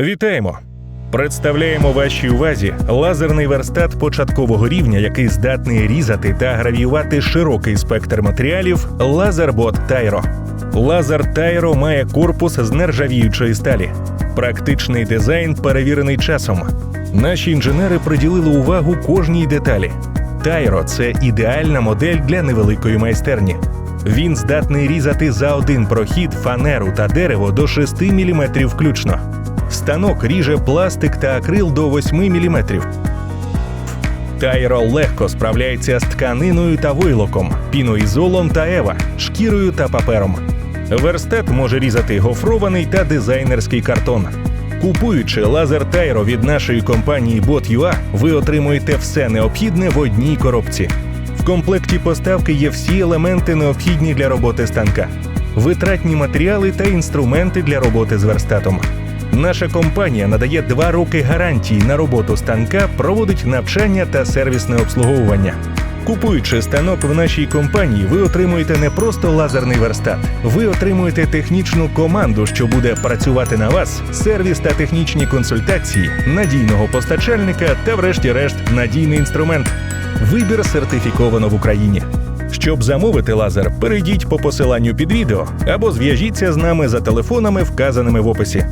Вітаємо! Представляємо вашій увазі лазерний верстат початкового рівня, який здатний різати та гравіювати широкий спектр матеріалів Лазербот Тайро. Лазер Тайро має корпус з нержавіючої сталі. Практичний дизайн перевірений часом. Наші інженери приділили увагу кожній деталі. Тайро це ідеальна модель для невеликої майстерні. Він здатний різати за один прохід фанеру та дерево до 6 мм включно. Станок ріже пластик та акрил до 8 мм. Тайро легко справляється з тканиною та войлоком, піноізолом та ева, шкірою та папером. Верстат може різати гофрований та дизайнерський картон. Купуючи лазер Тайро від нашої компанії Bot.ua, ви отримуєте все необхідне в одній коробці. В комплекті поставки є всі елементи, необхідні для роботи станка, витратні матеріали та інструменти для роботи з верстатом. Наша компанія надає два роки гарантії на роботу станка, проводить навчання та сервісне обслуговування. Купуючи станок в нашій компанії, ви отримуєте не просто лазерний верстат, ви отримуєте технічну команду, що буде працювати на вас, сервіс та технічні консультації, надійного постачальника та, врешті-решт, надійний інструмент. Вибір сертифіковано в Україні. Щоб замовити лазер, перейдіть по посиланню під відео або зв'яжіться з нами за телефонами, вказаними в описі.